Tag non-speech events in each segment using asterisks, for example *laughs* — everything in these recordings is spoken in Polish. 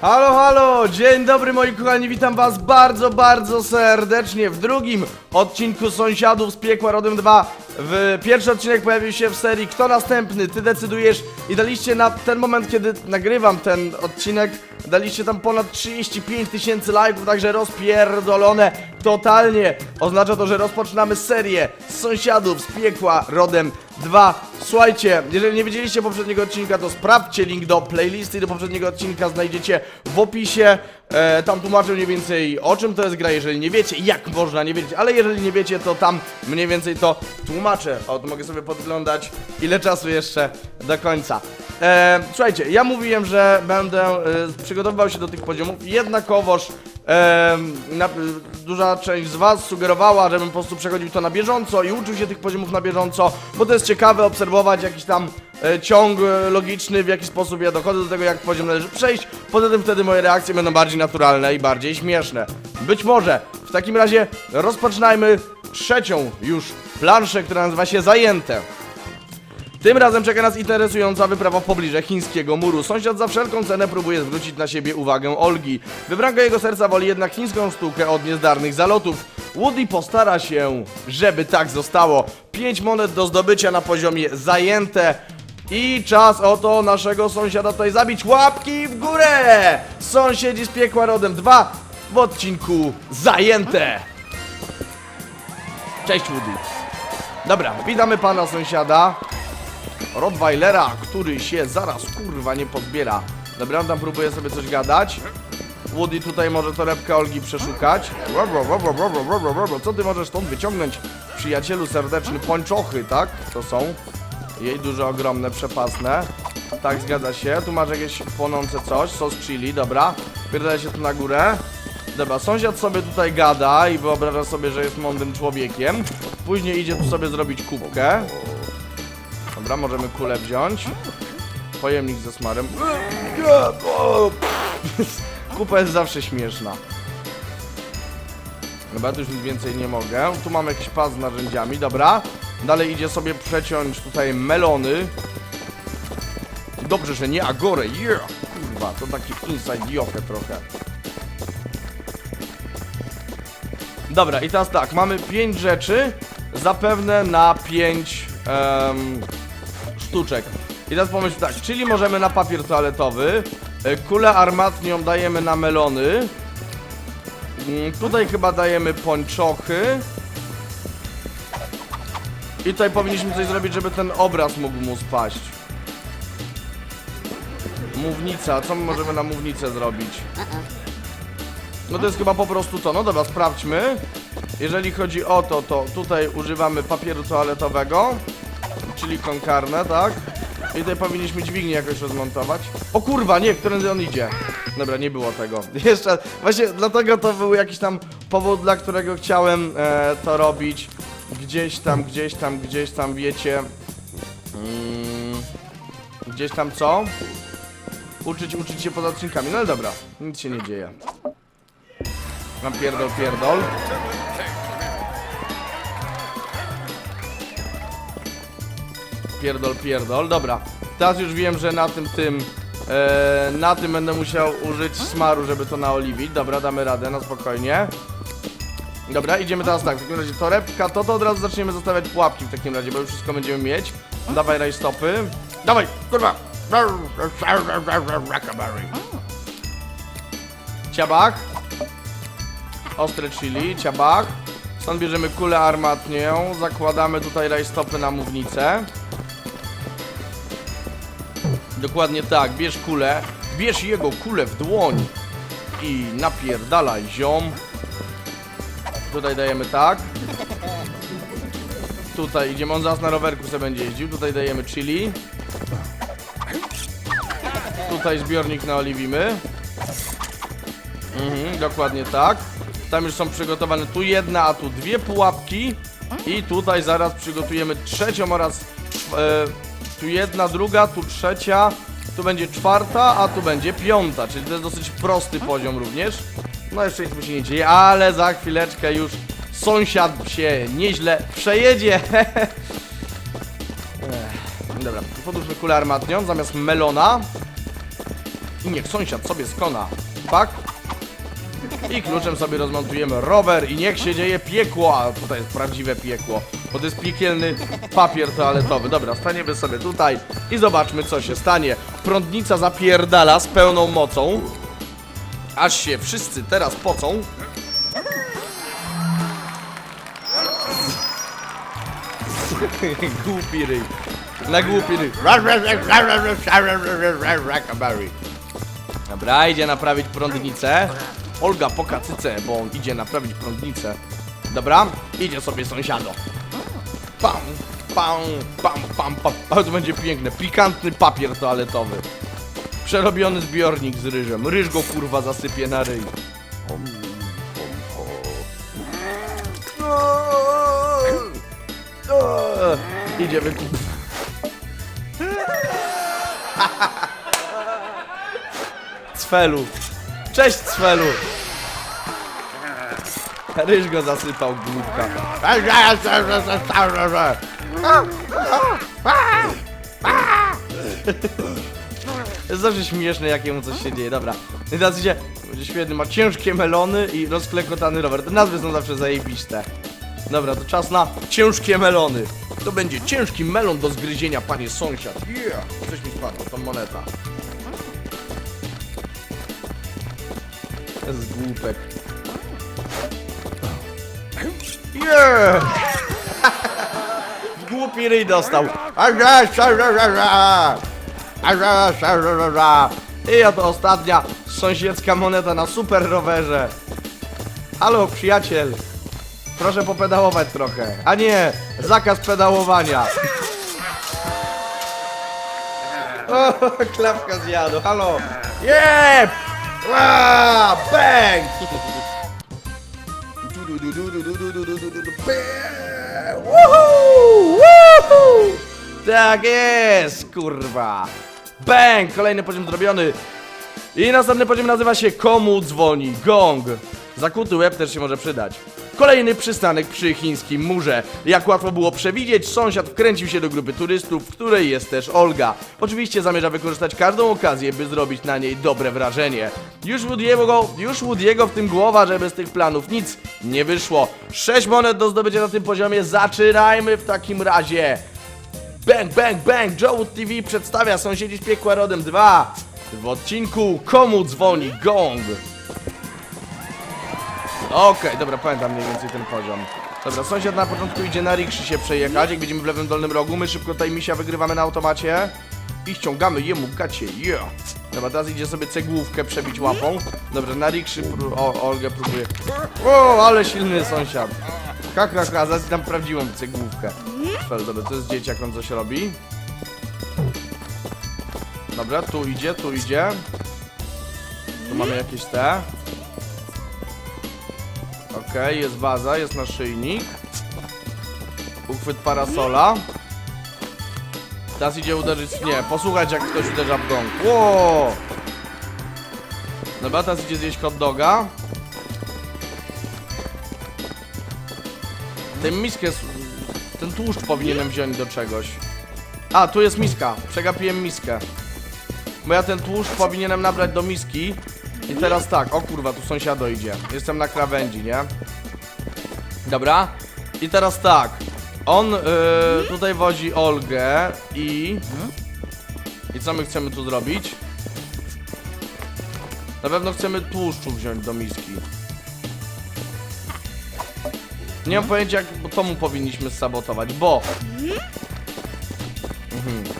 Halo, halo, dzień dobry moi kochani, witam was bardzo, bardzo serdecznie w drugim odcinku Sąsiadów z Piekła Rodem 2 w Pierwszy odcinek pojawił się w serii Kto następny? Ty decydujesz i daliście na ten moment, kiedy nagrywam ten odcinek Daliście tam ponad 35 tysięcy lajków, także rozpierdolone totalnie Oznacza to, że rozpoczynamy serię Sąsiadów z Piekła Rodem 2 Słuchajcie, jeżeli nie widzieliście poprzedniego odcinka, to sprawdźcie link do playlisty do poprzedniego odcinka znajdziecie w opisie. E, tam tłumaczę mniej więcej o czym to jest gra, jeżeli nie wiecie, jak można nie wiedzieć, ale jeżeli nie wiecie, to tam mniej więcej to tłumaczę. O, to mogę sobie podglądać ile czasu jeszcze do końca. E, słuchajcie, ja mówiłem, że będę e, przygotowywał się do tych poziomów, jednakowoż na, duża część z was sugerowała, żebym po prostu przechodził to na bieżąco i uczył się tych poziomów na bieżąco, bo to jest ciekawe obserwować jakiś tam e, ciąg e, logiczny, w jaki sposób ja dochodzę do tego, jak poziom należy przejść. Poza tym wtedy moje reakcje będą bardziej naturalne i bardziej śmieszne. Być może. W takim razie rozpoczynajmy trzecią już planszę, która nazywa się Zajęte. Tym razem czeka nas interesująca wyprawa w pobliże chińskiego muru. Sąsiad za wszelką cenę próbuje zwrócić na siebie uwagę Olgi. Wybranka jego serca woli jednak chińską sztukę od niezdarnych zalotów. Woody postara się, żeby tak zostało. 5 monet do zdobycia na poziomie zajęte. I czas oto naszego sąsiada tutaj zabić. Łapki w górę! Sąsiedzi z piekła rodem 2 w odcinku zajęte. Cześć Woody. Dobra, witamy pana sąsiada. Rottweilera, który się zaraz kurwa nie podbiera. Dobra, tam próbuje sobie coś gadać. Woody tutaj może torebkę Olgi przeszukać. Co ty możesz stąd wyciągnąć? Przyjacielu serdeczny, pończochy, tak? To są. Jej duże, ogromne, przepasne. Tak, zgadza się. Tu masz jakieś płonące coś, sos chili, dobra. Pierdolę się tu na górę. Dobra, sąsiad sobie tutaj gada i wyobraża sobie, że jest mądrym człowiekiem. Później idzie tu sobie zrobić kubkę. Dobra, możemy kulę wziąć. Pojemnik ze smarem. *laughs* Kupa jest zawsze śmieszna. Dobra, tu już nic więcej nie mogę. Tu mamy jakiś pas z narzędziami, dobra. Dalej idzie sobie przeciąć tutaj melony. Dobrze, że nie agorę, yeah! Kurwa, to taki inside joke trochę. Dobra, i teraz tak, mamy pięć rzeczy, zapewne na pięć em, sztuczek. I teraz pomyśl tak, czyli możemy na papier toaletowy, e, kulę armatnią dajemy na melony, Mm, tutaj chyba dajemy pończochy. I tutaj powinniśmy coś zrobić, żeby ten obraz mógł mu spaść. Mównica, co my możemy na mównicę zrobić? No to jest chyba po prostu to. No dobra, sprawdźmy. Jeżeli chodzi o to, to tutaj używamy papieru toaletowego, czyli konkarne, tak? I tutaj powinniśmy dźwignię jakoś rozmontować. O kurwa, nie, którędy on idzie. Dobra, nie było tego. *laughs* Jeszcze, właśnie dlatego to był jakiś tam powód, dla którego chciałem e, to robić. Gdzieś tam, gdzieś tam, gdzieś tam, wiecie. Mm, gdzieś tam co? Uczyć, uczyć się poza odcinkami. No ale dobra, nic się nie dzieje. Mam pierdol, pierdol. Pierdol, pierdol. Dobra. Teraz już wiem, że na tym, tym, e, na tym będę musiał użyć smaru, żeby to naoliwić. Dobra, damy radę, no spokojnie. Dobra, idziemy teraz tak, w takim razie torebka, to to od razu zaczniemy zostawiać pułapki w takim razie, bo już wszystko będziemy mieć. Dawaj rajstopy. Dawaj, kurwa. Ciabach. Ostre chili, ciabach. Stąd bierzemy kulę armatnią, zakładamy tutaj rajstopy na mównicę. Dokładnie tak, bierz kulę, bierz jego kulę w dłoń i napierdalaj ziom. Tutaj dajemy tak. Tutaj idziemy, on zaraz na rowerku sobie będzie jeździł, tutaj dajemy chili. Tutaj zbiornik naoliwimy. Mhm, dokładnie tak. Tam już są przygotowane tu jedna, a tu dwie pułapki. I tutaj zaraz przygotujemy trzecią oraz e, tu jedna, druga, tu trzecia, tu będzie czwarta, a tu będzie piąta, czyli to jest dosyć prosty poziom również. No jeszcze nic mu się nie dzieje, ale za chwileczkę już sąsiad się nieźle przejedzie. *laughs* Dobra, podłóżmy kulę armatnią zamiast melona. I niech sąsiad sobie skona. Tak? I kluczem sobie rozmontujemy rower i niech się dzieje piekło, a tutaj jest prawdziwe piekło, bo to jest piekielny papier toaletowy. Dobra, staniemy sobie tutaj i zobaczmy co się stanie. Prądnica zapierdala z pełną mocą, aż się wszyscy teraz pocą. *laughs* głupi ryj. Na głupi ryj. Dobra, idzie naprawić prądnicę. Olga po kacyce, bo on idzie naprawić prądnicę. Dobra, idzie sobie sąsiado. Pam, pam, pam, pam, pam. *laughs* Ale to będzie piękne. Pikantny papier toaletowy. Przerobiony zbiornik z ryżem. Ryż go kurwa zasypie na ryj. *laughs* Idzie wykup. *laughs* Cfelu. Cześć Cfelu. Ryż go zasypał głupka. Jest zawsze śmieszne, jakiemu coś się dzieje. Dobra. I teraz idzie, świetny, ma ciężkie melony i rozklekotany rower. Te nazwy są zawsze zajebiste. Dobra, to czas na ciężkie melony. To będzie ciężki melon do zgryzienia, panie sąsiad. Yeah! Coś mi spadło, to moneta. Jest głupek. Yeah! Głupi ryj dostał. I oto ostatnia sąsiedzka moneta na super rowerze. Halo, przyjaciel. Proszę popedałować trochę. A nie, zakaz pedałowania. *laughs* O, klapka zjadł, halo. Jep! Ła, Bang! Woohoo! Woohoo! Tak jest, kurwa. Bang! Kolejny poziom zrobiony. I następny poziom nazywa się Komu dzwoni gong. Zakuty łeb też się może przydać. Kolejny przystanek przy chińskim murze. Jak łatwo było przewidzieć, sąsiad wkręcił się do grupy turystów, w której jest też Olga. Oczywiście zamierza wykorzystać każdą okazję, by zrobić na niej dobre wrażenie. Już Woody'ego, już Woody'ego w tym głowa, żeby z tych planów nic nie wyszło. Sześć monet do zdobycia na tym poziomie. Zaczynajmy w takim razie. Bang, bang, bang! Joe TV przedstawia Sąsiedzi z Piekła Rodem 2 w odcinku Komu dzwoni gong? Okej, dobra, pamiętam mniej więcej ten poziom. Dobra, sąsiad na początku idzie na rikszy się przejechać, jak widzimy w lewym dolnym rogu, my szybko tutaj misia wygrywamy na automacie i ściągamy jemu gacie, yeah! Dobra, teraz idzie sobie cegłówkę przebić łapą. Dobra, na rikszy, pró- o, Olgę próbuje. O, ale silny sąsiad. Ha, ha, ha, zaraz tam prawdziwą cegłówkę. Fel, dobra, to jest dzieciak, on coś robi. Dobra, tu idzie, tu idzie. Tu mamy jakieś te. Okej, jest baza, jest naszyjnik. Uchwyt parasola. Teraz idzie uderzyć, nie, posłuchać jak ktoś uderza w gong. Ło! Dobra, teraz idzie zjeść hot doga. Tę miskę, ten tłuszcz powinienem wziąć do czegoś. A, tu jest miska, przegapiłem miskę. Bo ja ten tłuszcz powinienem nabrać do miski. I teraz tak, o kurwa, tu sąsiado idzie. Jestem na krawędzi, nie? Dobra. I teraz tak. On y, tutaj wozi Olgę i... I co my chcemy tu zrobić? Na pewno chcemy tłuszczu wziąć do miski. Nie mam pojęcia, jak bo to mu powinniśmy sabotować, bo... Mhm.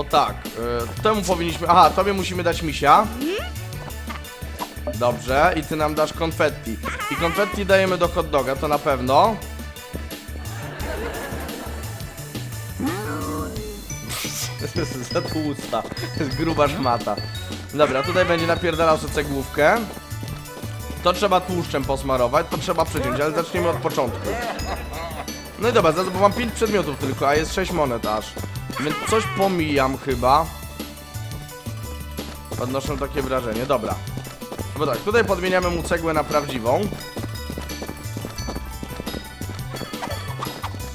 Bo tak, y, temu powinniśmy... Aha, tobie musimy dać misia. Dobrze, i ty nam dasz konfetti. I konfetti dajemy do hot doga, to na pewno. *laughs* Za tłusta. Gruba szmata. Dobra, tutaj będzie napierdalał sobie cegłówkę. To trzeba tłuszczem posmarować, to trzeba przeciąć, ale zaczniemy od początku. No i dobra, bo mam 5 przedmiotów tylko, a jest 6 monet aż. Więc coś pomijam chyba. Odnoszę takie wrażenie, dobra. Bo tak, tutaj podmieniamy mu cegłę na prawdziwą.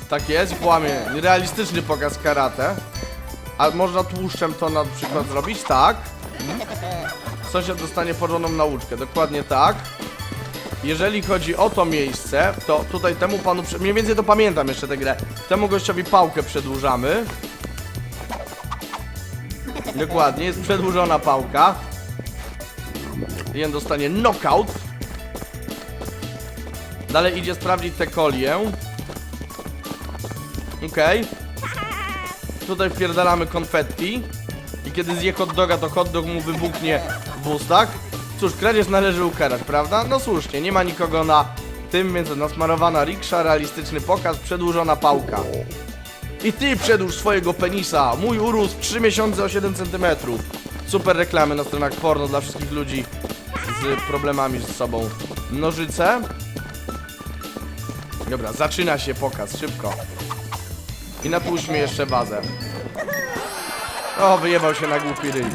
Tak jest, kłamie. Realistyczny pokaz karate. A można tłuszczem to na przykład zrobić? Tak. Sąsiad dostanie porządną nauczkę, dokładnie tak. Jeżeli chodzi o to miejsce, to tutaj temu panu, mniej więcej to pamiętam jeszcze tę grę, temu gościowi pałkę przedłużamy. Dokładnie, jest przedłużona pałka. Jeden dostanie knockout. Dalej idzie sprawdzić tę kolię. Okej. Tutaj wpierdalamy konfetti. I kiedy zje hot doga, to hot dog mu wybuchnie w ustach. Cóż, kradzież należy ukarać, prawda? No słusznie, nie ma nikogo na tym, więc nasmarowana riksza, realistyczny pokaz, przedłużona pałka. I ty przedłuż swojego penisa. Mój urósł 3 miesiące o 7 cm. Super reklamy na stronach porno dla wszystkich ludzi z problemami z sobą. Nożyce. Dobra, zaczyna się pokaz, szybko. I natłuszmy jeszcze bazę. O, wyjebał się na głupi ryj.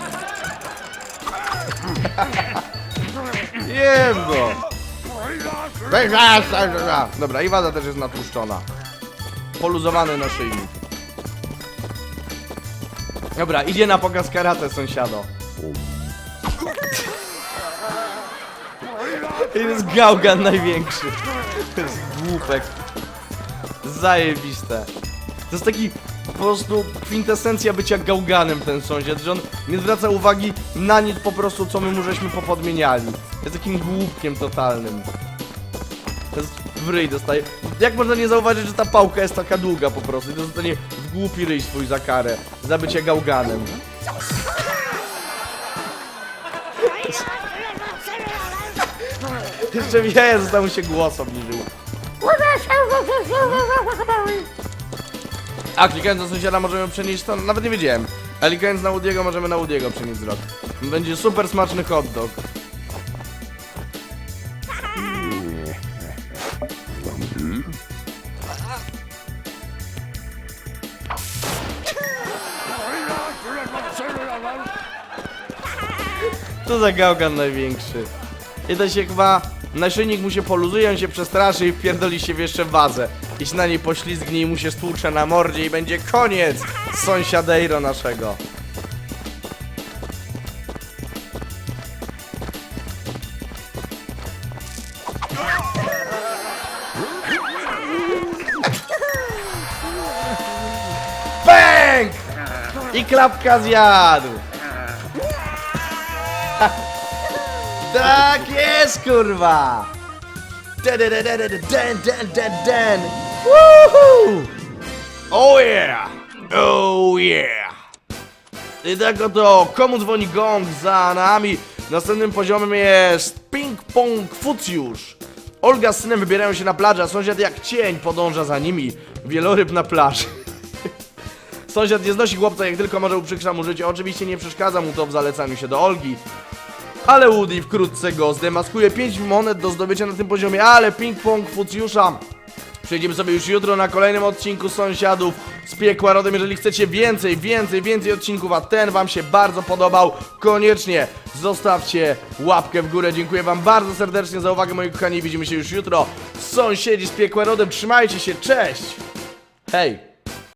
*laughs* Jem go! Dobra, i waza też jest natłuszczona. Poluzowany naszyjnik. Dobra, idzie na pokaz karate sąsiado. I to jest gałgan największy. To jest głupek. Zajebiste. To jest taki po prostu kwintesencja bycia gałganem ten sąsiad, że on nie zwraca uwagi na nic po prostu, co my mu żeśmy popodmieniali. Jest takim głupkiem totalnym. To jest w ryj dostaje. Jak można nie zauważyć, że ta pałka jest taka długa po prostu i to zostanie głupi ryj swój za karę. Za bycie gałganem. *laughs* Jeszcze wie, został mu się głos obniżył. A klikając na sąsiada możemy przenieść to, nawet nie wiedziałem. A klikając na Woody'ego możemy na Woody'ego przenieść wzrok. Będzie super smaczny hot dog. To za gałgan największy. I to się chyba... Naszyjnik mu się poluzuje, on się przestraszy i wpierdoli się w jeszcze wazę. I na niej poślizgnie i mu się stłucze na mordzie i będzie koniec sąsiadejro naszego. Bęk! I klapka zjadł. Tak jest, kurwa! Den, den, den, den, den, den, den. Woohoo! Oh yeah! Oh yeah! I tak oto, komu dzwoni gong za nami? Następnym poziomem jest Ping Pong Fucjusz. Olga z synem wybierają się na plażę, a sąsiad jak cień podąża za nimi. Wieloryb na plaży. *laughs* Sąsiad nie znosi chłopca, jak tylko może uprzykrza mu życie. Oczywiście nie przeszkadza mu to w zalecaniu się do Olgi. Ale Woody wkrótce go zdemaskuje 5 monet do zdobycia na tym poziomie, ale ping-pong Fucjusza Przejdziemy sobie już jutro na kolejnym odcinku Sąsiadów z Piekła Rodem. Jeżeli chcecie więcej, więcej, więcej odcinków, a ten wam się bardzo podobał, koniecznie zostawcie łapkę w górę. Dziękuję wam bardzo serdecznie za uwagę, moi kochani. Widzimy się już jutro. Sąsiedzi z Piekła Rodem, trzymajcie się, cześć! Hej!